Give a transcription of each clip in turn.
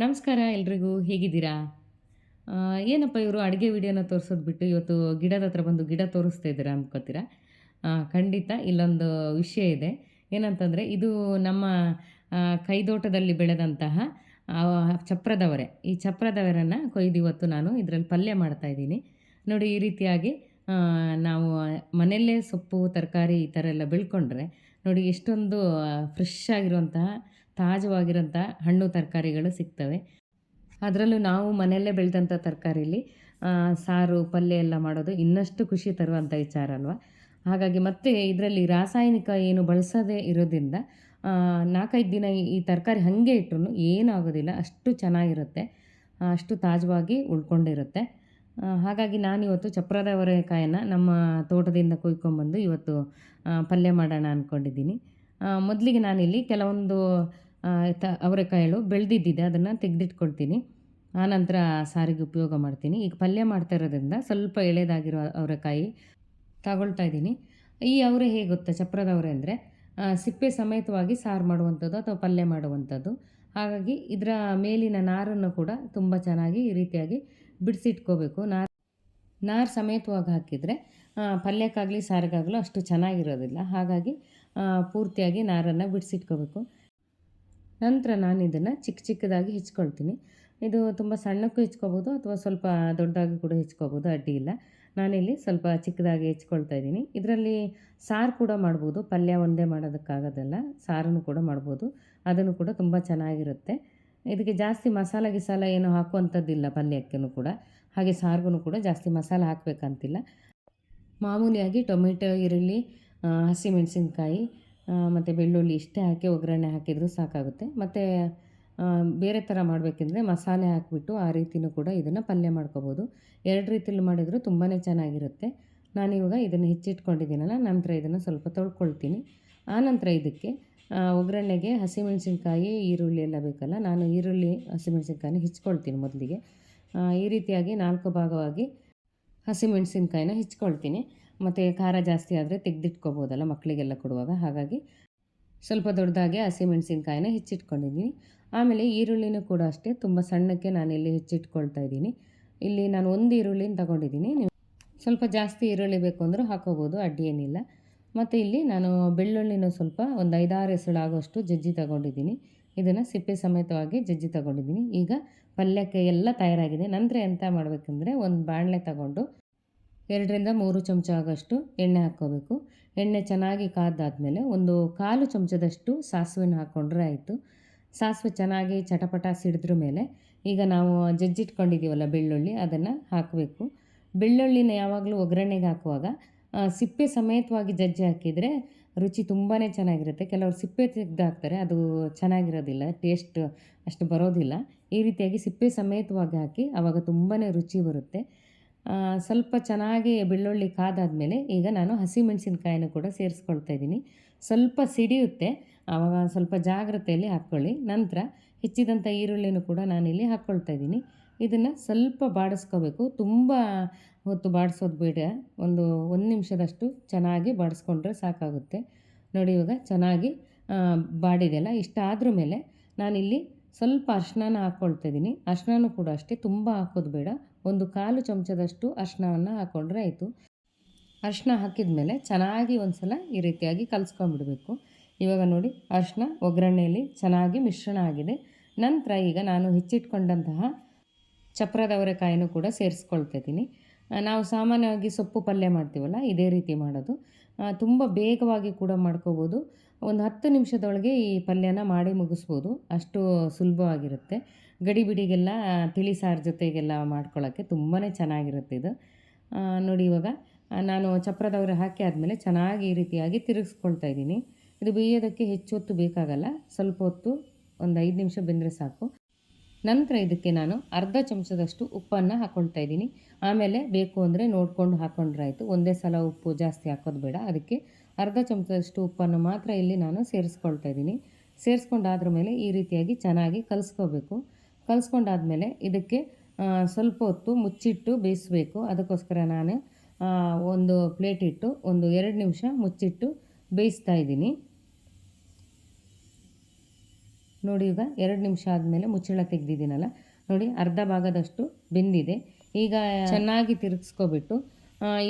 ನಮಸ್ಕಾರ ಎಲ್ರಿಗೂ, ಹೇಗಿದ್ದೀರಾ? ಏನಪ್ಪ ಇವರು ಅಡುಗೆ ವಿಡಿಯೋನ ತೋರಿಸೋದು ಬಿಟ್ಟು ಇವತ್ತು ಗಿಡದ ಹತ್ರ ಬಂದು ಗಿಡ ತೋರಿಸ್ತಾ ಇದ್ದೀರಾ ಅಂದ್ಕೋತೀರಾ ಖಂಡಿತ ಇಲ್ಲೊಂದು ವಿಷಯ ಇದೆ. ಏನಂತಂದರೆ, ಇದು ನಮ್ಮ ಕೈದೋಟದಲ್ಲಿ ಬೆಳೆದಂತಹ ಚಪ್ರದವರೆ. ಈ ಚಪ್ರದವರನ್ನು ಕೊಯ್ದು ಇವತ್ತು ನಾನು ಇದರಲ್ಲಿ ಪಲ್ಯ ಮಾಡ್ತಾ ಇದ್ದೀನಿ. ನೋಡಿ, ಈ ರೀತಿಯಾಗಿ ನಾವು ಮನೆಯಲ್ಲೇ ಸೊಪ್ಪು, ತರಕಾರಿ ಈ ಥರ ಎಲ್ಲ ಬೆಳ್ಕೊಂಡ್ರೆ, ನೋಡಿ, ಎಷ್ಟೊಂದು ಫ್ರೆಶ್ ಆಗಿರುವಂತಹ ತಾಜವಾಗಿರೋಂಥ ಹಣ್ಣು ತರಕಾರಿಗಳು ಸಿಗ್ತವೆ. ಅದರಲ್ಲೂ ನಾವು ಮನೆಯಲ್ಲೇ ಬೆಳೆದಂಥ ತರಕಾರಿಲಿ ಸಾರು, ಪಲ್ಯ ಎಲ್ಲ ಮಾಡೋದು ಇನ್ನಷ್ಟು ಖುಷಿ ತರುವಂಥ ವಿಚಾರ ಅಲ್ವಾ? ಹಾಗಾಗಿ ಮತ್ತೆ ಇದರಲ್ಲಿ ರಾಸಾಯನಿಕ ಏನು ಬಳಸದೇ ಇರೋದ್ರಿಂದ ನಾಲ್ಕೈದು ದಿನ ಈ ತರಕಾರಿ ಹಾಗೆ ಇಟ್ಟರು ಏನೂ ಆಗೋದಿಲ್ಲ ಅಷ್ಟು ಚೆನ್ನಾಗಿರುತ್ತೆ ಅಷ್ಟು ತಾಜವಾಗಿ ಉಳ್ಕೊಂಡಿರುತ್ತೆ. ಹಾಗಾಗಿ ನಾನಿವತ್ತು ಚಪ್ರದ ಹೊರೆಕಾಯನ್ನು ನಮ್ಮ ತೋಟದಿಂದ ಕೊಯ್ಕೊಂಬಂದು ಇವತ್ತು ಪಲ್ಯ ಮಾಡೋಣ ಅಂದ್ಕೊಂಡಿದ್ದೀನಿ ಮೊದಲಿಗೆ ನಾನಿಲ್ಲಿ ಕೆಲವೊಂದು ತ ಅವರೆಕಾಯಿಗಳು ಬೆಳೆದಿದ್ದಿದೆ, ಅದನ್ನು ತೆಗೆದಿಟ್ಕೊಳ್ತೀನಿ. ಆನಂತರ ಸಾರಿಗೆ ಉಪಯೋಗ ಮಾಡ್ತೀನಿ. ಈಗ ಪಲ್ಯ ಮಾಡ್ತಾ ಇರೋದ್ರಿಂದ ಸ್ವಲ್ಪ ಎಳೆದಾಗಿರೋ ಅವರೆಕಾಯಿ ತಗೊಳ್ತಾ ಇದ್ದೀನಿ. ಈ ಅವರೆ ಹೇಗೆ ಗೊತ್ತಾ? ಚಪ್ರದ ಅವರೆ ಅಂದರೆ ಸಿಪ್ಪೆ ಸಮೇತವಾಗಿ ಸಾರು ಮಾಡುವಂಥದ್ದು ಅಥವಾ ಪಲ್ಯ ಮಾಡುವಂಥದ್ದು. ಹಾಗಾಗಿ ಇದರ ಮೇಲಿನ ನಾರನ್ನು ಕೂಡ ತುಂಬ ಚೆನ್ನಾಗಿ ಈ ರೀತಿಯಾಗಿ ಬಿಡಿಸಿಟ್ಕೋಬೇಕು. ನಾರು ನಾರು ಸಮೇತವಾಗಿ ಹಾಕಿದರೆ ಪಲ್ಯಕ್ಕಾಗಲಿ, ಸಾರಿಗಾಗಲೂ ಅಷ್ಟು ಚೆನ್ನಾಗಿರೋದಿಲ್ಲ. ಹಾಗಾಗಿ ಪೂರ್ತಿಯಾಗಿ ನಾರನ್ನು ಬಿಡಿಸಿಟ್ಕೋಬೇಕು. ನಂತರ ನಾನು ಇದನ್ನು ಚಿಕ್ಕ ಚಿಕ್ಕದಾಗಿ ಹೆಚ್ಕೊಳ್ತೀನಿ. ಇದು ತುಂಬ ಸಣ್ಣಕ್ಕೂ ಹೆಚ್ಕೋಬೋದು ಅಥವಾ ಸ್ವಲ್ಪ ದೊಡ್ಡದಾಗಿ ಕೂಡ ಹೆಚ್ಕೋಬೋದು, ಅಡ್ಡಿ ಇಲ್ಲ. ನಾನಿಲ್ಲಿ ಸ್ವಲ್ಪ ಚಿಕ್ಕದಾಗಿ ಹೆಚ್ಕೊಳ್ತಾ ಇದ್ದೀನಿ. ಇದರಲ್ಲಿ ಸಾರು ಕೂಡ ಮಾಡ್ಬೋದು. ಪಲ್ಯ ಒಂದೇ ಮಾಡೋದಕ್ಕಾಗೋದಲ್ಲ, ಸಾರನ್ನು ಕೂಡ ಮಾಡ್ಬೋದು. ಅದನ್ನು ಕೂಡ ತುಂಬ ಚೆನ್ನಾಗಿರುತ್ತೆ. ಇದಕ್ಕೆ ಜಾಸ್ತಿ ಮಸಾಲ ಗಿಸಾಲ ಏನು ಹಾಕುವಂಥದ್ದಿಲ್ಲ ಪಲ್ಯಕ್ಕೂ ಕೂಡ. ಹಾಗೆ ಸಾರಿಗೂ ಕೂಡ ಜಾಸ್ತಿ ಮಸಾಲೆ ಹಾಕಬೇಕಂತಿಲ್ಲ. ಮಾಮೂಲಿಯಾಗಿ ಟೊಮೆಟೊ, ಈರುಳ್ಳಿ ಹಸಿಮೆಣಸಿನ್ಕಾಯಿ ಮತ್ತು ಬೆಳ್ಳುಳ್ಳಿ ಇಷ್ಟೇ ಹಾಕಿ ಒಗ್ಗರಣೆ ಹಾಕಿದರೂ ಸಾಕಾಗುತ್ತೆ. ಮತ್ತು ಬೇರೆ ಥರ ಮಾಡಬೇಕೆಂದ್ರೆ ಮಸಾಲೆ ಹಾಕಿಬಿಟ್ಟು ಆ ರೀತಿಯೂ ಕೂಡ ಇದನ್ನು ಪಲ್ಯ ಮಾಡ್ಕೋಬೋದು. ಎರಡು ರೀತಿಯಲ್ಲಿ ಮಾಡಿದರೂ ತುಂಬಾ ಚೆನ್ನಾಗಿರುತ್ತೆ. ನಾನಿವಾಗ ಇದನ್ನು ಹೆಚ್ಚಿಟ್ಕೊಂಡಿದ್ದೀನಲ್ಲ, ನಂತರ ಇದನ್ನು ಸ್ವಲ್ಪ ತೊಳ್ಕೊಳ್ತೀನಿ. ಆನಂತರ ಇದಕ್ಕೆ ಒಗ್ಗರಣೆಗೆ ಹಸಿಮೆಣಸಿನ್ಕಾಯಿ ಈರುಳ್ಳಿ ಎಲ್ಲ ಬೇಕಲ್ಲ, ನಾನು ಈರುಳ್ಳಿ ಹಸಿಮೆಣಸಿನ್ಕಾಯಿನ ಹೆಚ್ಕೊಳ್ತೀನಿ ಮೊದಲಿಗೆ. ಈ ರೀತಿಯಾಗಿ ನಾಲ್ಕು ಭಾಗವಾಗಿ ಹಸಿಮೆಣಸಿನ್ಕಾಯಿನ ಹೆಚ್ಕೊಳ್ತೀನಿ ಮತ್ತು ಖಾರ ಜಾಸ್ತಿ ಆದರೆ ತೆಗೆದಿಟ್ಕೋಬೋದಲ್ಲ ಮಕ್ಕಳಿಗೆಲ್ಲ ಕೊಡುವಾಗ. ಹಾಗಾಗಿ ಸ್ವಲ್ಪ ದೊಡ್ಡದಾಗಿ ಹಸಿಮೆಣಸಿನ್ಕಾಯಿನ ಹೆಚ್ಚಿಟ್ಕೊಂಡಿದ್ದೀನಿ. ಆಮೇಲೆ ಈರುಳ್ಳಿನೂ ಕೂಡ ಅಷ್ಟೇ. ತುಂಬ ಸಣ್ಣಕ್ಕೆ ನಾನು ಇಲ್ಲಿ ಹೆಚ್ಚಿಟ್ಕೊಳ್ತಾ ಇದ್ದೀನಿ. ಇಲ್ಲಿ ನಾನು ಒಂದು ಈರುಳ್ಳಿನ ತಗೊಂಡಿದ್ದೀನಿ. ನೀವು ಸ್ವಲ್ಪ ಜಾಸ್ತಿ ಈರುಳ್ಳಿ ಬೇಕು ಅಂದರೂ ಹಾಕೋಬೋದು, ಅಡ್ಡಿ ಏನಿಲ್ಲ. ಮತ್ತು ಇಲ್ಲಿ ನಾನು ಬೆಳ್ಳುಳ್ಳಿನ ಸ್ವಲ್ಪ ಒಂದು ಐದಾರು ಎಸಳಾಗುವಷ್ಟು ಜಜ್ಜಿ ತಗೊಂಡಿದ್ದೀನಿ. ಇದನ್ನು ಸಿಪ್ಪೆ ಸಮೇತವಾಗಿ ಜಜ್ಜಿ ತಗೊಂಡಿದ್ದೀನಿ. ಈಗ ಪಲ್ಯಕ್ಕೆ ಎಲ್ಲ ತಯಾರಾಗಿದೆ. ನಂತರ ಎಂಥ ಮಾಡಬೇಕಂದ್ರೆ, ಒಂದು ಬಾಣಲೆ ತಗೊಂಡು ಎರಡರಿಂದ ಮೂರು ಚಮಚ ಆಗೋಷ್ಟು ಎಣ್ಣೆ ಹಾಕ್ಕೋಬೇಕು. ಎಣ್ಣೆ ಚೆನ್ನಾಗಿ ಕಾದಾದಮೇಲೆ ಒಂದು ಕಾಲು ಚಮಚದಷ್ಟು ಸಾಸಿವೆನ ಹಾಕ್ಕೊಂಡ್ರೆ ಆಯಿತು. ಸಾಸಿವೆ ಚೆನ್ನಾಗಿ ಚಟಪಟ ಸಿಡಿದ್ರ ಮೇಲೆ ಈಗ ನಾವು ಜಜ್ಜಿಟ್ಕೊಂಡಿದ್ದೀವಲ್ಲ ಬೆಳ್ಳುಳ್ಳಿ, ಅದನ್ನು ಹಾಕಬೇಕು. ಬೆಳ್ಳುಳ್ಳಿನ ಯಾವಾಗಲೂ ಒಗ್ಗರಣೆಗೆ ಹಾಕುವಾಗ ಸಿಪ್ಪೆ ಸಮೇತವಾಗಿ ಜಜ್ಜಿ ಹಾಕಿದರೆ ರುಚಿ ತುಂಬಾ ಚೆನ್ನಾಗಿರುತ್ತೆ. ಕೆಲವರು ಸಿಪ್ಪೆ ತೆಗೆದು ಹಾಕ್ತಾರೆ, ಅದು ಚೆನ್ನಾಗಿರೋದಿಲ್ಲ, ಟೇಸ್ಟ್ ಅಷ್ಟು ಬರೋದಿಲ್ಲ. ಈ ರೀತಿಯಾಗಿ ಸಿಪ್ಪೆ ಸಮೇತವಾಗಿ ಹಾಕಿ ಆವಾಗ ತುಂಬಾ ರುಚಿ ಬರುತ್ತೆ. ಸ್ವಲ್ಪ ಚೆನ್ನಾಗಿ ಬೆಳ್ಳುಳ್ಳಿ ಕಾದಾದಮೇಲೆ ಈಗ ನಾನು ಹಸಿಮೆಣಸಿನ್ಕಾಯಿನೂ ಕೂಡ ಸೇರಿಸ್ಕೊಳ್ತಾ ಇದ್ದೀನಿ. ಸ್ವಲ್ಪ ಸಿಡಿಯುತ್ತೆ, ಆವಾಗ ಸ್ವಲ್ಪ ಜಾಗ್ರತೆಯಲ್ಲಿ ಹಾಕ್ಕೊಳ್ಳಿ. ನಂತರ ಹೆಚ್ಚಿದಂಥ ಈರುಳ್ಳಿನೂ ಕೂಡ ನಾನಿಲ್ಲಿ ಹಾಕ್ಕೊಳ್ತಾ ಇದ್ದೀನಿ. ಇದನ್ನು ಸ್ವಲ್ಪ ಬಾಡಿಸ್ಕೋಬೇಕು. ತುಂಬ ಹೊತ್ತು ಬಾಡಿಸೋದು ಬೇಡ. ಒಂದು ಒಂದು ನಿಮಿಷದಷ್ಟು ಚೆನ್ನಾಗಿ ಬಾಡಿಸ್ಕೊಂಡ್ರೆ ಸಾಕಾಗುತ್ತೆ. ನೋಡಿ ಇವಾಗ ಚೆನ್ನಾಗಿ ಬಾಡಿದೆಲ್ಲ ಇಷ್ಟ ಆದ್ರ ಮೇಲೆ ನಾನಿಲ್ಲಿ ಸ್ವಲ್ಪ ಅರ್ಶಿನ ಹಾಕ್ಕೊಳ್ತಾ ಇದ್ದೀನಿ ಅರ್ಶಿನೂ ಕೂಡ ಅಷ್ಟೇ, ತುಂಬ ಹಾಕೋದು ಬೇಡ. ಒಂದು ಕಾಲು ಚಮಚದಷ್ಟು ಅರ್ಶನವನ್ನು ಹಾಕ್ಕೊಂಡ್ರೆ ಆಯಿತು. ಅರ್ಶನ ಹಾಕಿದ ಮೇಲೆ ಚೆನ್ನಾಗಿ ಒಂದು ಸಲ ಈ ರೀತಿಯಾಗಿ ಕಲಿಸ್ಕೊಂಡ್ಬಿಡಬೇಕು. ಇವಾಗ ನೋಡಿ ಅರ್ಶನ ಒಗ್ಗರಣೆಯಲ್ಲಿ ಚೆನ್ನಾಗಿ ಮಿಶ್ರಣ ಆಗಿದೆ. ನಂತರ ಈಗ ನಾನು ಹೆಚ್ಚಿಟ್ಕೊಂಡಂತಹ ಚಪ್ರದವರೆಕಾಯಿನೂ ಕೂಡ ಸೇರಿಸ್ಕೊಳ್ತಾ ಇದ್ದೀನಿ ನಾವು ಸಾಮಾನ್ಯವಾಗಿ ಸೊಪ್ಪು ಪಲ್ಯ ಮಾಡ್ತೀವಲ್ಲ, ಇದೇ ರೀತಿ ಮಾಡೋದು. ತುಂಬ ಬೇಗವಾಗಿ ಕೂಡ ಮಾಡ್ಕೋಬೋದು. ಒಂದು ಹತ್ತು ನಿಮಿಷದೊಳಗೆ ಈ ಪಲ್ಯನ ಮಾಡಿ ಮುಗಿಸ್ಬೋದು. ಅಷ್ಟು ಸುಲಭವಾಗಿರುತ್ತೆ. ಗಡಿಬಿಡಿಗೆಲ್ಲ ಬಿಡಿಗೆಲ್ಲ ತಿಳಿ ಸಾರು ಜೊತೆಗೆಲ್ಲ ಮಾಡ್ಕೊಳ್ಳೋಕ್ಕೆ ತುಂಬಾ ಚೆನ್ನಾಗಿರುತ್ತೆ ಇದು. ನೋಡಿ ಇವಾಗ ನಾನು ಚಪ್ರದವರೆ ಹಾಕಿ ಆದಮೇಲೆ ಚೆನ್ನಾಗಿ ಈ ರೀತಿಯಾಗಿ ತಿರುಗಿಸ್ಕೊಳ್ತಾ ಇದ್ದೀನಿ. ಇದು ಬೇಯೋದಕ್ಕೆ ಹೆಚ್ಚು ಹೊತ್ತು ಬೇಕಾಗಲ್ಲ. ಸ್ವಲ್ಪ ಹೊತ್ತು, ಒಂದು ಐದು ನಿಮಿಷ ಬೆಂದರೆ ಸಾಕು. ನಂತರ ಇದಕ್ಕೆ ನಾನು ಅರ್ಧ ಚಮಚದಷ್ಟು ಉಪ್ಪನ್ನು ಹಾಕ್ಕೊಳ್ತಾ ಇದ್ದೀನಿ. ಆಮೇಲೆ ಬೇಕು ಅಂದರೆ ನೋಡಿಕೊಂಡು ಹಾಕ್ಕೊಂಡ್ರೆ ಆಯಿತು ಒಂದೇ ಸಲ ಉಪ್ಪು ಜಾಸ್ತಿ ಹಾಕೋದು ಬೇಡ. ಅದಕ್ಕೆ ಅರ್ಧ ಚಮಚದಷ್ಟು ಉಪ್ಪನ್ನು ಮಾತ್ರ ಇಲ್ಲಿ ನಾನು ಸೇರಿಸ್ಕೊಳ್ತಾ ಇದ್ದೀನಿ. ಸೇರಿಸ್ಕೊಂಡಾದ್ರ ಮೇಲೆ ಈ ರೀತಿಯಾಗಿ ಚೆನ್ನಾಗಿ ಕಲಿಸ್ಕೋಬೇಕು. ಕಲಿಸ್ಕೊಂಡಾದ್ಮೇಲೆ ಇದಕ್ಕೆ ಸ್ವಲ್ಪ ಹೊತ್ತು ಮುಚ್ಚಿಟ್ಟು ಬೇಯಿಸಬೇಕು. ಅದಕ್ಕೋಸ್ಕರ ನಾನು ಒಂದು ಪ್ಲೇಟ್ ಇಟ್ಟು ಒಂದು ಎರಡು ನಿಮಿಷ ಮುಚ್ಚಿಟ್ಟು ಬೇಯಿಸ್ತಾ ಇದ್ದೀನಿ. ನೋಡಿ, ಈಗ ಎರಡು ನಿಮಿಷ ಆದಮೇಲೆ ಮುಚ್ಚಳ ತೆಗೆದಿದ್ದೀನಲ್ಲ? ನೋಡಿ, ಅರ್ಧ ಭಾಗದಷ್ಟು ಬೆಂದಿದೆ. ಈಗ ಚೆನ್ನಾಗಿ ತಿರುಗಿಸ್ಕೊಬಿಟ್ಟು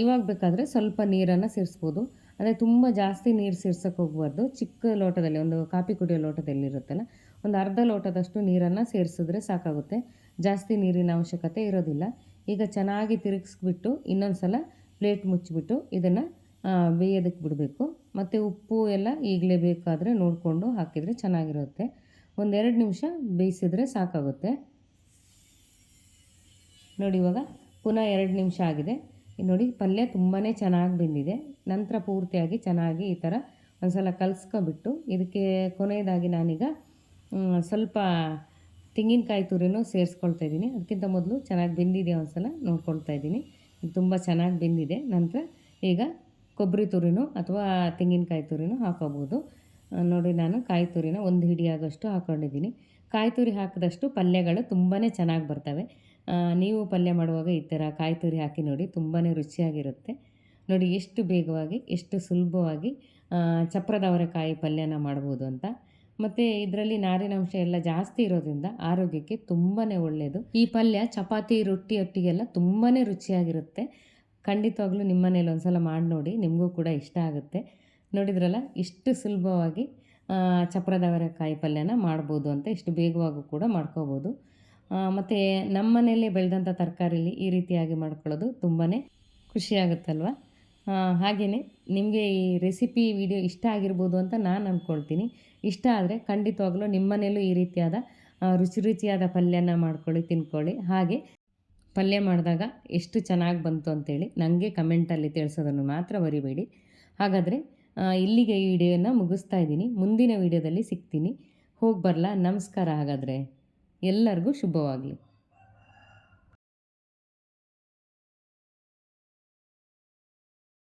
ಇವಾಗ ಬೇಕಾದರೆ ಸ್ವಲ್ಪ ನೀರನ್ನು ಸೇರಿಸ್ಬೋದು. ಅಂದರೆ ತುಂಬ ಜಾಸ್ತಿ ನೀರು ಸೇರ್ಸೋಕೆ ಹೋಗ್ಬಾರ್ದು. ಚಿಕ್ಕ ಲೋಟದಲ್ಲಿ, ಒಂದು ಕಾಫಿ ಕುಡಿಯೋ ಲೋಟದಲ್ಲಿ ಇರುತ್ತಲ್ಲ, ಒಂದು ಅರ್ಧ ಲೋಟದಷ್ಟು ನೀರನ್ನು ಸೇರಿಸಿದ್ರೆ ಸಾಕಾಗುತ್ತೆ. ಜಾಸ್ತಿ ನೀರಿನ ಅವಶ್ಯಕತೆ ಇರೋದಿಲ್ಲ. ಈಗ ಚೆನ್ನಾಗಿ ತಿರುಗಿಸ್ಬಿಟ್ಟು ಇನ್ನೊಂದು ಸಲ ಪ್ಲೇಟ್ ಮುಚ್ಚಿಬಿಟ್ಟು ಇದನ್ನು ಬೇಯೋದಕ್ಕೆ ಬಿಡಬೇಕು. ಮತ್ತು ಉಪ್ಪು ಎಲ್ಲ ಈಗಲೇ ಬೇಕಾದರೆ ನೋಡಿಕೊಂಡು ಹಾಕಿದರೆ ಚೆನ್ನಾಗಿರುತ್ತೆ. ಒಂದೆರಡು ನಿಮಿಷ ಬೇಯಿಸಿದ್ರೆ ಸಾಕಾಗುತ್ತೆ. ನೋಡಿ ಇವಾಗ ಪುನಃ ಎರಡು ನಿಮಿಷ ಆಗಿದೆ. ನೋಡಿ ಪಲ್ಯ ತುಂಬಾ ಚೆನ್ನಾಗಿ ಬೆಂದಿದೆ. ನಂತರ ಪೂರ್ತಿಯಾಗಿ ಚೆನ್ನಾಗಿ ಈ ಥರ ಒಂದು ಸಲ ಕಲಿಸ್ಕೊಬಿಟ್ಟು ಇದಕ್ಕೆ ಕೊನೆಯದಾಗಿ ನಾನೀಗ ಸ್ವಲ್ಪ ತೆಂಗಿನಕಾಯಿ ತುರಿನೂ ಸೇರಿಸ್ಕೊಳ್ತಾ ಇದ್ದೀನಿ. ಅದಕ್ಕಿಂತ ಮೊದಲು ಚೆನ್ನಾಗಿ ಬೆಂದಿದೆ ಒಂದು ಸಲ ನೋಡ್ಕೊಳ್ತಾ ಇದ್ದೀನಿ. ತುಂಬ ಚೆನ್ನಾಗಿ ಬೆಂದಿದೆ. ನಂತರ ಈಗ ಕೊಬ್ಬರಿ ತುರಿನೂ ಅಥವಾ ತೆಂಗಿನಕಾಯಿ ತುರಿನೂ ಹಾಕೋಬೋದು. ನೋಡಿ ನಾನು ಕಾಯಿ ತುರಿನ ಒಂದು ಹಿಡಿಯಾಗಷ್ಟು ಹಾಕ್ಕೊಂಡಿದ್ದೀನಿ ಕಾಯಿ ತುರಿ ಹಾಕಿದಷ್ಟು ಪಲ್ಯಗಳು ತುಂಬಾ ಚೆನ್ನಾಗಿ ಬರ್ತವೆ. ನೀವು ಪಲ್ಯ ಮಾಡುವಾಗ ಈ ಥರ ಕಾಯಿ ತುರಿ ಹಾಕಿ ನೋಡಿ ತುಂಬಾ ರುಚಿಯಾಗಿರುತ್ತೆ. ನೋಡಿ ಎಷ್ಟು ಬೇಗವಾಗಿ ಎಷ್ಟು ಸುಲಭವಾಗಿ ಚಪ್ರದವರೆಕಾಯಿ ಪಲ್ಯನ ಮಾಡ್ಬೋದು ಅಂತ. ಮತ್ತು ಇದರಲ್ಲಿ ನಾರಿನಾಂಶ ಎಲ್ಲ ಜಾಸ್ತಿ ಇರೋದ್ರಿಂದ ಆರೋಗ್ಯಕ್ಕೆ ತುಂಬಾ ಒಳ್ಳೆಯದು ಈ ಪಲ್ಯ ಚಪಾತಿ, ರೊಟ್ಟಿ ಒಟ್ಟಿಗೆಲ್ಲ ತುಂಬಾ ರುಚಿಯಾಗಿರುತ್ತೆ. ಖಂಡಿತವಾಗ್ಲೂ ನಿಮ್ಮ ಮನೇಲಿ ಒಂದು ಸಲ ಮಾಡಿ ನೋಡಿ, ನಿಮಗೂ ಕೂಡ ಇಷ್ಟ ಆಗುತ್ತೆ. ನೋಡಿದ್ರಲ್ಲ, ಇಷ್ಟು ಸುಲಭವಾಗಿ ಚಪ್ರದವರೆಕಾಯಿ ಪಲ್ಯನ ಮಾಡ್ಬೋದು ಅಂತ, ಇಷ್ಟು ಬೇಗವಾಗೂ ಕೂಡ ಮಾಡ್ಕೋಬೋದು. ಮತ್ತು ನಮ್ಮ ಮನೆಯಲ್ಲೇ ಬೆಳೆದಂಥ ತರಕಾರಿಲಿ ಈ ರೀತಿಯಾಗಿ ಮಾಡ್ಕೊಳ್ಳೋದು ತುಂಬಾ ಖುಷಿಯಾಗುತ್ತಲ್ವ? ಹಾಗೆಯೇ ನಿಮಗೆ ಈ ರೆಸಿಪಿ ವಿಡಿಯೋ ಇಷ್ಟ ಆಗಿರ್ಬೋದು ಅಂತ ನಾನು ಅಂದ್ಕೊಳ್ತೀನಿ ಇಷ್ಟ ಆದರೆ ಖಂಡಿತವಾಗ್ಲೂ ನಿಮ್ಮ ಮನೆಯಲ್ಲೂ ಈ ರೀತಿಯಾದ ರುಚಿ ರುಚಿಯಾದ ಪಲ್ಯನ ಮಾಡ್ಕೊಳ್ಳಿ, ತಿನ್ಕೊಳ್ಳಿ. ಹಾಗೆ ಪಲ್ಯ ಮಾಡಿದಾಗ ಎಷ್ಟು ಚೆನ್ನಾಗಿ ಬಂತು ಅಂತೇಳಿ ನನಗೆ ಕಮೆಂಟಲ್ಲಿ ತಿಳಿಸೋದನ್ನು ಮಾತ್ರ ಬರಿಬೇಡಿ ಹಾಗಾದರೆ ಇಲ್ಲಿಗೆ ಈ ವಿಡಿಯೋನ ಮುಗಿಸ್ತಾ ಇದ್ದೀನಿ. ಮುಂದಿನ ವಿಡಿಯೋದಲ್ಲಿ ಸಿಗ್ತೀನಿ. ಹೋಗಿ ಬರಲಾ? ನಮಸ್ಕಾರ ಹಾಗಾದರೆ. ಎಲ್ಲರಿಗೂ ಶುಭವಾಗಲಿ.